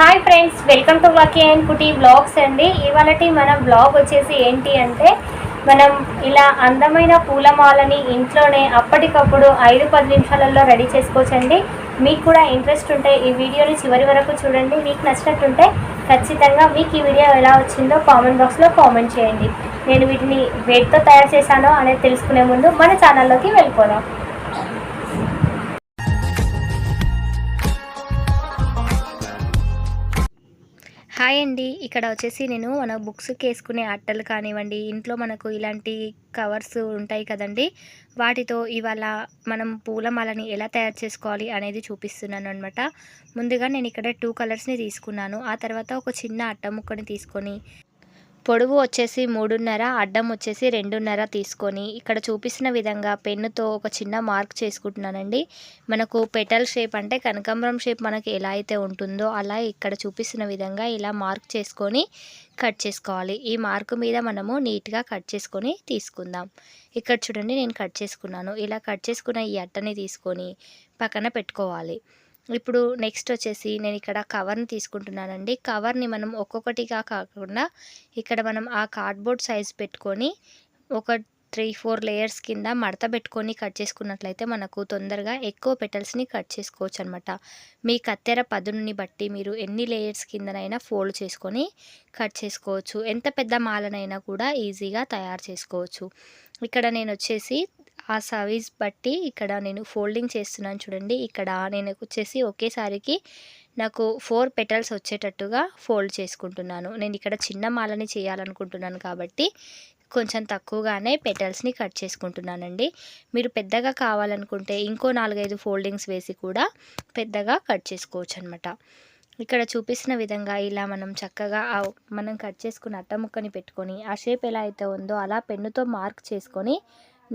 Hi friends welcome to walkie and కుటీ blogs అండి. ఇవాళటి మన బ్లాగ్ వచ్చేసి ఏంటి అంటే మనం ఇలా అందమైన పూలమాలని ఇంట్లోనే అప్పటికప్పుడు ఐదు పది నిమిషాలలో రెడీ చేసుకోవచ్చండి. మీకు కూడా ఇంట్రెస్ట్ ఉంటే ఈ వీడియోని చివరి వరకు చూడండి. మీకు నచ్చినట్టుంటే ఖచ్చితంగా మీకు ఈ వీడియో ఎలా వచ్చిందో కామెంట్ బాక్స్లో కామెంట్ చేయండి. నేను వీటిని వేటితో తయారు చేశానో అనేది తెలుసుకునే ముందు మన ఛానల్లోకి వెళ్ళిపోదాం. హాయ్ అండి. ఇక్కడ వచ్చేసి నేను మన బుక్స్కి వేసుకునే అట్టలు కానివ్వండి ఇంట్లో మనకు ఇలాంటి కవర్స్ ఉంటాయి కదండి. వాటితో ఇవాళ మనం పూలమాలని ఎలా తయారు చేసుకోవాలి అనేది చూపిస్తున్నాను అనమాట ముందుగా నేను ఇక్కడ టూ కలర్స్ని తీసుకున్నాను. ఆ తర్వాత ఒక చిన్న అట్ట ముక్కని తీసుకొని పొడవు వచ్చేసి మూడున్నర అడ్డం వచ్చేసి రెండున్నర తీసుకొని ఇక్కడ చూపిస్తున్న విధంగా పెన్నుతో ఒక చిన్న మార్క్ చేసుకుంటున్నానండి. మనకు పెటల్ షేప్ అంటే కనకాంబరం షేప్ మనకి ఎలా అయితే ఉంటుందో అలా ఇక్కడ చూపిస్తున్న విధంగా ఇలా మార్క్ చేసుకొని కట్ చేసుకోవాలి. ఈ మార్క్ మీద మనము నీట్గా కట్ చేసుకొని తీసుకుందాం. ఇక్కడ చూడండి నేను కట్ చేసుకున్నాను. ఇలా కట్ చేసుకున్న ఈ అట్టని తీసుకొని పక్కన పెట్టుకోవాలి. ఇప్పుడు నెక్స్ట్ వచ్చేసి నేను ఇక్కడ కవర్ని తీసుకుంటున్నానండి. కవర్ని మనం ఒక్కొక్కటిగా కాకుండా ఇక్కడ మనం ఆ కార్డ్బోర్డ్ సైజ్ పెట్టుకొని ఒక త్రీ ఫోర్ లేయర్స్ కింద మడత పెట్టుకొని కట్ చేసుకున్నట్లయితే మనకు తొందరగా ఎక్కువ పెటల్స్ని కట్ చేసుకోవచ్చు అనమాట మీ కత్తెర పదునుని బట్టి మీరు ఎన్ని లేయర్స్ కిందనైనా ఫోల్డ్ చేసుకొని కట్ చేసుకోవచ్చు. ఎంత పెద్ద మాలనైనా కూడా ఈజీగా తయారు చేసుకోవచ్చు. ఇక్కడ నేను వచ్చేసి ఆ సైజ్ బట్టి ఇక్కడ నేను ఫోల్డింగ్ చేస్తున్నాను చూడండి. ఇక్కడ నేను వచ్చేసి ఒకేసారికి నాకు ఫోర్ పెటల్స్ వచ్చేటట్టుగా ఫోల్డ్ చేసుకుంటున్నాను. నేను ఇక్కడ చిన్న మాలని చేయాలనుకుంటున్నాను కాబట్టి కొంచెం తక్కువగానే పెటల్స్ని కట్ చేసుకుంటున్నానండి. మీరు పెద్దగా కావాలనుకుంటే ఇంకో నాలుగైదు ఫోల్డింగ్స్ వేసి కూడా పెద్దగా కట్ చేసుకోవచ్చు అనమాట ఇక్కడ చూపిస్తున్న విధంగా ఇలా మనం చక్కగా మనం కట్ చేసుకున్న అట్ట ముక్కని పెట్టుకొని ఆ షేప్ ఎలా అయితే ఉందో అలా పెన్నుతో మార్క్ చేసుకొని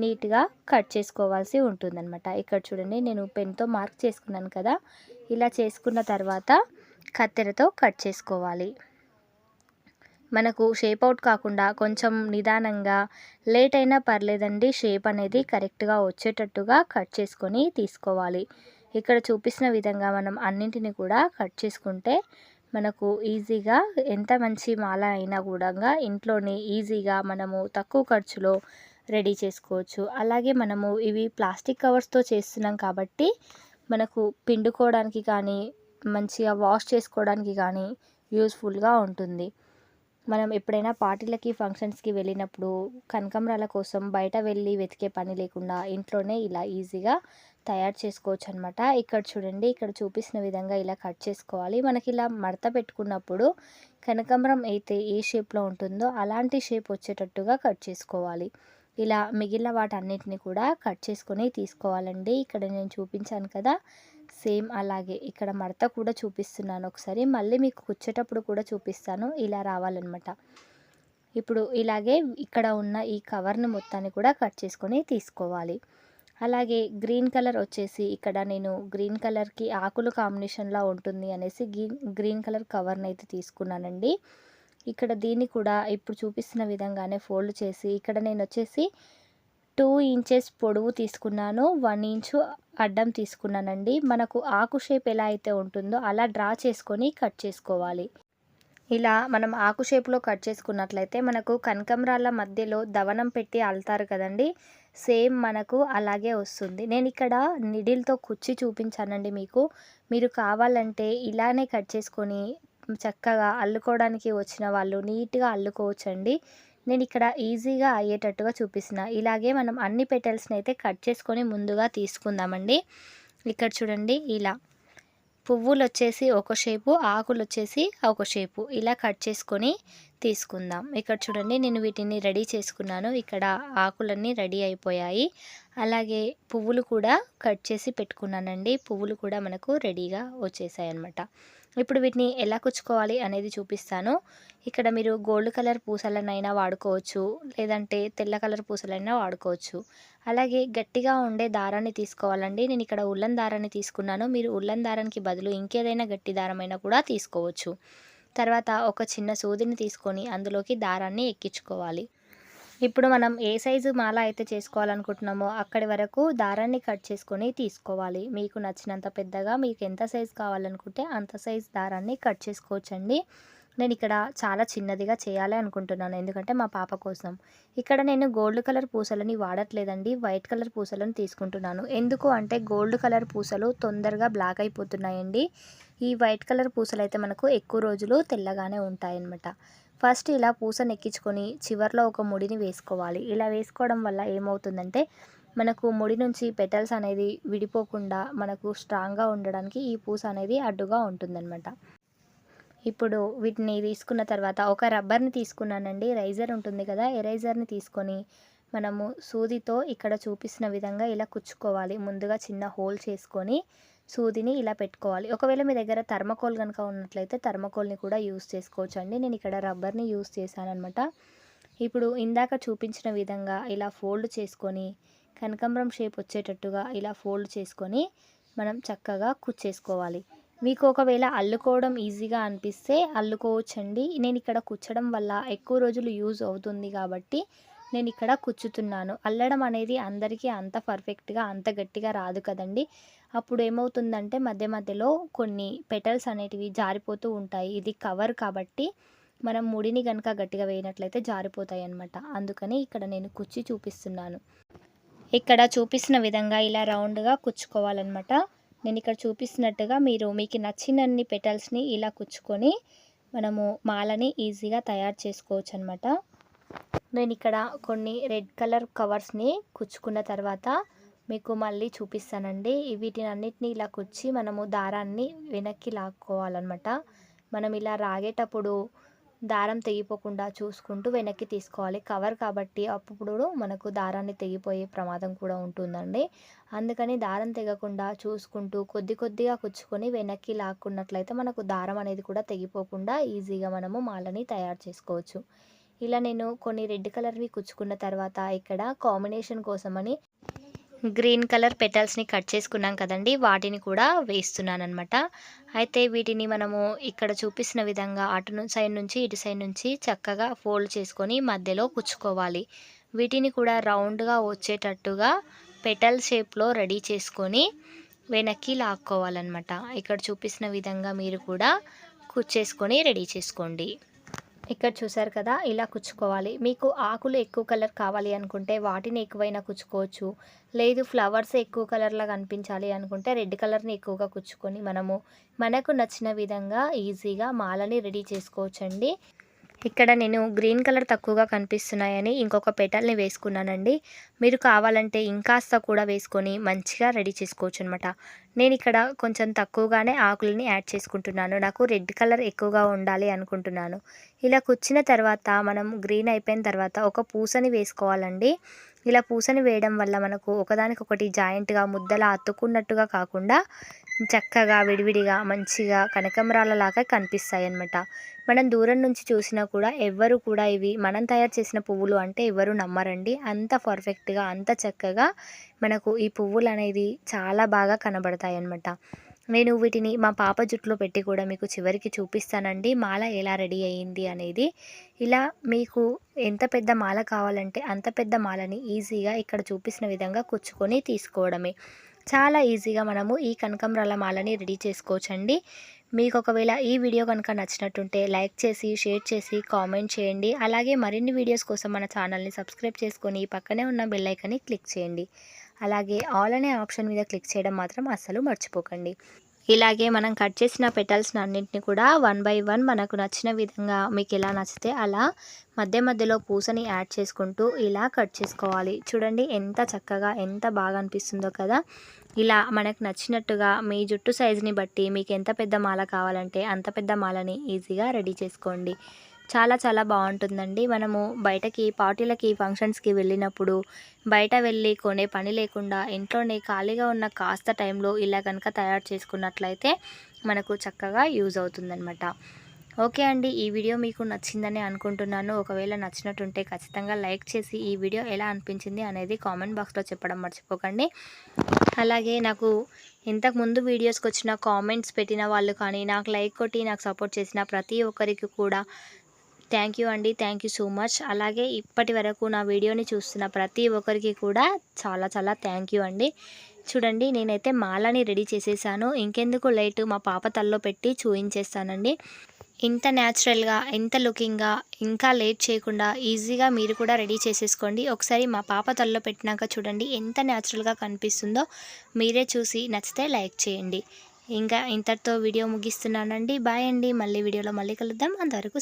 నీట్గా కట్ చేసుకోవాల్సి ఉంటుందన్నమాట. ఇక్కడ చూడండి నేను పెన్తో మార్క్ చేసుకున్నాను కదా. ఇలా చేసుకున్న తర్వాత కత్తెరతో కట్ చేసుకోవాలి. మనకు షేప్ అవుట్ కాకుండా కొంచెం నిదానంగా లేట్ అయినా పర్లేదండి షేప్ అనేది కరెక్ట్గా వచ్చేటట్టుగా కట్ చేసుకొని తీసుకోవాలి. ఇక్కడ చూపిస్తున్న విధంగా మనం అన్నింటిని కూడా కట్ చేసుకుంటే మనకు ఈజీగా ఎంత మంచి మాల అయినా కూడా ఇంట్లోనే ఈజీగా మనము తక్కువ ఖర్చులో రెడీ చేసుకోవచ్చు. అలాగే మనము ఇవి ప్లాస్టిక్ కవర్స్తో చేస్తున్నాం కాబట్టి మనకు పిండుకోవడానికి కానీ మంచిగా వాష్ చేసుకోవడానికి కానీ యూస్ఫుల్గా ఉంటుంది. మనం ఎప్పుడైనా పార్టీలకి ఫంక్షన్స్కి వెళ్ళినప్పుడు కనకంబరాల కోసం బయట వెళ్ళి వెతికే పని లేకుండా ఇంట్లోనే ఇలా ఈజీగా తయారు చేసుకోవచ్చు అనమాట ఇక్కడ చూడండి ఇక్కడ చూపిస్తున్న విధంగా ఇలా కట్ చేసుకోవాలి. మనకి ఇలా మడత పెట్టుకున్నప్పుడు కనకంబరం అయితే ఏ షేప్లో ఉంటుందో అలాంటి షేప్ వచ్చేటట్టుగా కట్ చేసుకోవాలి. ఇలా మిగిలిన వాటన్నిటిని కూడా కట్ చేసుకొని తీసుకోవాలండి. ఇక్కడ నేను చూపించాను కదా సేమ్ అలాగే. ఇక్కడ మడత కూడా చూపిస్తున్నాను ఒకసారి. మళ్ళీ మీకు కుచ్చేటప్పుడు కూడా చూపిస్తాను. ఇలా రావాలన్నమాట. ఇప్పుడు ఇలాగే ఇక్కడ ఉన్న ఈ కవర్ని మొత్తాన్ని కూడా కట్ చేసుకొని తీసుకోవాలి. అలాగే గ్రీన్ కలర్ వచ్చేసి ఇక్కడ నేను గ్రీన్ కలర్కి ఆకులు కాంబినేషన్లా ఉంటుంది అనేసి గ్రీన్ గ్రీన్ కలర్ కవర్ని అయితే తీసుకున్నానండి. ఇక్కడ దీన్ని కూడా ఇప్పుడు చూపిస్తున్న విధంగానే ఫోల్డ్ చేసి ఇక్కడ నేను వచ్చేసి టూ ఇంచెస్ పొడవు తీసుకున్నాను వన్ ఇంచు అడ్డం తీసుకున్నానండి. మనకు ఆకు షేప్ ఎలా అయితే ఉంటుందో అలా డ్రా చేసుకొని కట్ చేసుకోవాలి. ఇలా మనం ఆకు షేప్లో కట్ చేసుకున్నట్లయితే మనకు కనకంబరాల మధ్యలో దవనం పెట్టి అల్తారు కదండి సేమ్ మనకు అలాగే వస్తుంది. నేను ఇక్కడ నిడిల్తో కుచ్చి చూపించానండి మీకు. మీరు కావాలంటే ఇలానే కట్ చేసుకొని చక్కగా అల్లుకోవడానికి వచ్చిన వాళ్ళు నీట్గా అల్లుకోవచ్చండి. నేను ఇక్కడ ఈజీగా అయ్యేటట్టుగా చూపిస్తున్న. ఇలాగే మనం అన్ని పెటల్స్ని అయితే కట్ చేసుకొని ముందుగా తీసుకుందామండి. ఇక్కడ చూడండి ఇలా. పువ్వులు వచ్చేసి ఒక షేపు ఆకులు వచ్చేసి ఒక షేపు. ఇలా కట్ చేసుకొని తీసుకుందాం. ఇక్కడ చూడండి నేను వీటిని రెడీ చేసుకున్నాను. ఇక్కడ ఆకులన్నీ రెడీ అయిపోయాయి. అలాగే పువ్వులు కూడా కట్ చేసి పెట్టుకున్నానండి. పువ్వులు కూడా మనకు రెడీగా వచ్చేసాయి అన్నమాట ఇప్పుడు వీటిని ఎలా కుచ్చుకోవాలి అనేది చూపిస్తాను. ఇక్కడ మీరు గోల్డ్ కలర్ పూసలనైనా వాడుకోవచ్చు లేదంటే తెల్ల కలర్ పూసలైనా వాడుకోవచ్చు. అలాగే గట్టిగా ఉండే దారాన్ని తీసుకోవాలండి. నేను ఇక్కడ ఉల్లన్ దారాన్ని తీసుకున్నాను. మీరు ఉల్లన్ దారానికి బదులు ఇంకేదైనా గట్టి దారమైనా కూడా తీసుకోవచ్చు. తర్వాత ఒక చిన్న సూదిని తీసుకొని అందులోకి దారాన్ని ఎక్కించుకోవాలి. ఇప్పుడు మనం ఏ సైజు మాల అయితే చేసుకోవాలనుకుంటున్నామో అక్కడి వరకు దారాన్ని కట్ చేసుకొని తీసుకోవాలి. మీకు నచ్చినంత పెద్దగా మీకు ఎంత సైజు కావాలనుకుంటే అంత సైజు దారాన్ని కట్ చేసుకోవచ్చండి. నేను ఇక్కడ చాలా చిన్నదిగా చేయాలి అనుకుంటున్నాను ఎందుకంటే మా పాప కోసం. ఇక్కడ నేను గోల్డ్ కలర్ పూసలని వాడట్లేదండి వైట్ కలర్ పూసలను తీసుకుంటున్నాను. ఎందుకు అంటే గోల్డ్ కలర్ పూసలు తొందరగా బ్లాక్ అయిపోతున్నాయండి. ఈ వైట్ కలర్ పూసలు అయితే మనకు ఎక్కువ రోజులు తెల్లగానే ఉంటాయన్నమాట. ఫస్ట్ ఇలా పూసను ఎక్కించుకొని చివర్లో ఒక ముడిని వేసుకోవాలి. ఇలా వేసుకోవడం వల్ల ఏమవుతుందంటే మనకు ముడి నుంచి పెటల్స్ అనేది విడిపోకుండా మనకు స్ట్రాంగ్గా ఉండడానికి ఈ పూస అనేది అడ్డుగా ఉంటుందన్నమాట. ఇప్పుడు వీటిని తీసుకున్న తర్వాత ఒక రబ్బర్ని తీసుకున్నానండి. రైజర్ ఉంటుంది కదా ఎరైజర్ని తీసుకొని మనము సూదితో ఇక్కడ చూపిస్తున్న విధంగా ఇలా కుచ్చుకోవాలి. ముందుగా చిన్న హోల్ చేసుకొని సూదిని ఇలా పెట్టుకోవాలి. ఒకవేళ మీ దగ్గర థర్మకోల్ కనుక ఉన్నట్లయితే థర్మకోల్ని కూడా యూస్ చేసుకోవచ్చు అండి నేను ఇక్కడ రబ్బర్ని యూస్ చేశానమాట ఇప్పుడు ఇందాక చూపించిన విధంగా ఇలా ఫోల్డ్ చేసుకొని కనకంబరం షేప్ వచ్చేటట్టుగా ఇలా ఫోల్డ్ చేసుకొని మనం చక్కగా కుచ్చేసుకోవాలి మీకు ఒకవేళ అల్లుకోవడం ఈజీగా అనిపిస్తే అల్లుకోవచ్చండి. నేను ఇక్కడ కుచ్చడం వల్ల ఎక్కువ రోజులు యూజ్ అవుతుంది కాబట్టి నేను ఇక్కడ కుచ్చుతున్నాను అల్లడం అనేది అందరికీ అంత పర్ఫెక్ట్గా అంత గట్టిగా రాదు కదండి. అప్పుడు ఏమవుతుందంటే మధ్య మధ్యలో కొన్ని పెటల్స్ అనేటివి జారిపోతూ ఉంటాయి. ఇది కవర్ కాబట్టి మనం ముడిని కనుక గట్టిగా వేయనట్లయితే జారిపోతాయి అన్నమాట అందుకని ఇక్కడ నేను కుచ్చి చూపిస్తున్నాను. ఇక్కడ చూపిస్తున్న విధంగా ఇలా రౌండ్గా కుచ్చుకోవాలన్నమాట నేను ఇక్కడ చూపిస్తున్నట్టుగా మీరు మీకు నచ్చినన్ని పెటల్స్ని ఇలా కుచ్చుకొని మనము మాలని ఈజీగా తయారు చేసుకోవచ్చు అనమాట నేను ఇక్కడ కొన్ని రెడ్ కలర్ కవర్స్ని కుచ్చుకున్న తర్వాత మీకు మళ్ళీ చూపిస్తానండి. వీటిని అన్నిటిని ఇలా కుచ్చి మనము దారాన్ని వెనక్కి లాక్కోవాలన్నమాట. మనం ఇలా రాగేటప్పుడు దారం తెగిపోకుండా చూసుకుంటూ వెనక్కి తీసుకోవాలి. కవర్ కాబట్టి అప్పుడు మనకు దారాన్ని తెగిపోయే ప్రమాదం కూడా ఉంటుందండి. అందుకని దారం తెగకుండా చూసుకుంటూ కొద్ది కొద్దిగా కుచ్చుకొని వెనక్కి లాక్కున్నట్లయితే మనకు దారం అనేది కూడా తెగిపోకుండా ఈజీగా మనము మాలని తయారు చేసుకోవచ్చు. ఇలా నేను కొన్ని రెడ్ కలర్వి కుచ్చుకున్న తర్వాత ఇక్కడ కాంబినేషన్ కోసమని గ్రీన్ కలర్ పెటల్స్ని కట్ చేసుకున్నాం కదండి వాటిని కూడా వేస్తున్నాను అనమాట అయితే వీటిని మనము ఇక్కడ చూపిస్తున్న విధంగా అటు సైడ్ నుంచి ఇటు సైడ్ నుంచి చక్కగా ఫోల్డ్ చేసుకొని మధ్యలో కుచ్చుకోవాలి. వీటిని కూడా రౌండ్గా వచ్చేటట్టుగా పెటల్ షేప్లో రెడీ చేసుకొని వెనక్కి లాక్కోవాలన్నమాట. ఇక్కడ చూపిస్తున్న విధంగా మీరు కూడా కుచ్చేసుకొని రెడీ చేసుకోండి. ఇక్కడ చూసారు కదా ఇలా కుచ్చుకోవాలి. మీకు ఆకులు ఎక్కువ కలర్ కావాలి అనుకుంటే వాటిని ఎక్కువైనా కుచ్చుకోవచ్చు. లేదు ఫ్లవర్స్ ఎక్కువ కలర్లా కనిపించాలి అనుకుంటే రెడ్ కలర్ని ఎక్కువగా కుచ్చుకొని మనము మనకు నచ్చిన విధంగా ఈజీగా మాలని రెడీ చేసుకోవచ్చండి. ఇక్కడ నేను గ్రీన్ కలర్ తక్కువగా కనిపిస్తున్నాయని ఇంకొక పెటల్ని వేసుకున్నానండి. మీరు కావాలంటే ఇంకాస్త కూడా వేసుకొని మంచిగా రెడీ చేసుకోవచ్చు అనమాట నేను ఇక్కడ కొంచెం తక్కువగానే ఆకులని యాడ్ చేసుకుంటున్నాను. నాకు రెడ్ కలర్ ఎక్కువగా ఉండాలి అనుకుంటున్నాను. ఇలా కుచ్చిన తర్వాత మనం గ్రీన్ అయిపోయిన తర్వాత ఒక పూసని వేసుకోవాలండి. ఇలా పూసని వేయడం వల్ల మనకు ఒకదానికొకటి జాయింట్గా ముద్దలా అతుక్కున్నట్టుగా కాకుండా చక్కగా విడివిడిగా మంచిగా కనకమరాలలాగా కనిపిస్తాయి అన్నమాట మనం దూరం నుంచి చూసినా కూడా ఎవ్వరు కూడా ఇవి మనం తయారు చేసిన పువ్వులు అంటే ఎవరు నమ్మరండి. అంత పర్ఫెక్ట్గా అంత చక్కగా మనకు ఈ పువ్వులు అనేది చాలా బాగా కనబడతాయి అన్నమాట నేను వీటిని మా పాప జుట్టులో పెట్టి కూడా మీకు చివరికి చూపిస్తానండి. మాల ఎలా రెడీ అయ్యింది అనేది. ఇలా మీకు ఎంత పెద్ద మాల కావాలంటే అంత పెద్ద మాలని ఈజీగా ఇక్కడ చూపిస్తున్న విధంగా కుచ్చుకొని తీసుకోవడమే. చాలా ఈజీగా మనము ఈ కనకంబరాల మాలని రెడీ చేసుకోవచ్చండి. మీకు ఒకవేళ ఈ వీడియో కనుక నచ్చినట్టుంటే లైక్ చేసి షేర్ చేసి కామెంట్ చేయండి. అలాగే మరిన్ని వీడియోస్ కోసం మన ఛానల్ని సబ్స్క్రైబ్ చేసుకొని పక్కనే ఉన్న బెల్లైకన్ని క్లిక్ చేయండి. అలాగే ఆల్ అనే ఆప్షన్ మీద క్లిక్ చేయడం మాత్రం అస్సలు మర్చిపోకండి. ఇలాగే మనం కట్ చేసిన పెటల్స్ని అన్నింటిని కూడా వన్ బై వన్ మనకు నచ్చిన విధంగా మీకు ఎలా నచ్చితే అలా మధ్య మధ్యలో పూసని యాడ్ చేసుకుంటూ ఇలా కట్ చేసుకోవాలి. చూడండి ఎంత చక్కగా ఎంత బాగా అనిపిస్తుందో కదా. ఇలా మనకు నచ్చినట్టుగా మీ జుట్టు సైజుని బట్టి మీకు ఎంత పెద్ద మాల కావాలంటే అంత పెద్ద మాలని ఈజీగా రెడీ చేసుకోండి. చాలా చాలా బాగుంటుందండి. మనము బయటకి పార్టీలకి ఫంక్షన్స్కి వెళ్ళినప్పుడు బయట వెళ్ళి కొనే పని లేకుండా ఇంట్లోనే ఖాళీగా ఉన్న కాస్త టైంలో ఇలా కనుక తయారు చేసుకున్నట్లయితే మనకు చక్కగా యూజ్ అవుతుందన్నమాట. ఓకే అండి ఈ వీడియో మీకు నచ్చిందని అనుకుంటున్నాను. ఒకవేళ నచ్చినట్టుంటే ఖచ్చితంగా లైక్ చేసి ఈ వీడియో ఎలా అనిపించింది అనేది కామెంట్ బాక్స్లో చెప్పడం మర్చిపోకండి. అలాగే నాకు ఇంతకుముందు వీడియోస్కి వచ్చిన కామెంట్స్ పెట్టిన వాళ్ళు కానీ నాకు లైక్ కొట్టి నాకు సపోర్ట్ చేసిన ప్రతి ఒక్కరికి కూడా థ్యాంక్ యూ అండి. Thank you so much. అలాగే ఇప్పటి వరకు నా వీడియోని చూస్తున్న ప్రతి ఒక్కరికి కూడా చాలా చాలా థ్యాంక్ యూ అండి. చూడండి నేనైతే మాలని రెడీ చేసేసాను. ఇంకెందుకు లైట్ మా పాప తల్లో పెట్టి చూయించేస్తానండి. ఇంత న్యాచురల్గా ఎంత లుకింగ్గా ఇంకా లేట్ చేయకుండా ఈజీగా మీరు కూడా రెడీ చేసేసుకోండి. ఒకసారి మా పాప తల్లో పెట్టినాక చూడండి ఎంత న్యాచురల్గా కనిపిస్తుందో. మీరే చూసి నచ్చితే లైక్ చేయండి. ఇంకా ఇంతటితో వీడియో ముగిస్తున్నానండి. బాయ్ అండి. మళ్ళీ వీడియోలో మళ్ళీ కలుద్దాం. అంతవరకు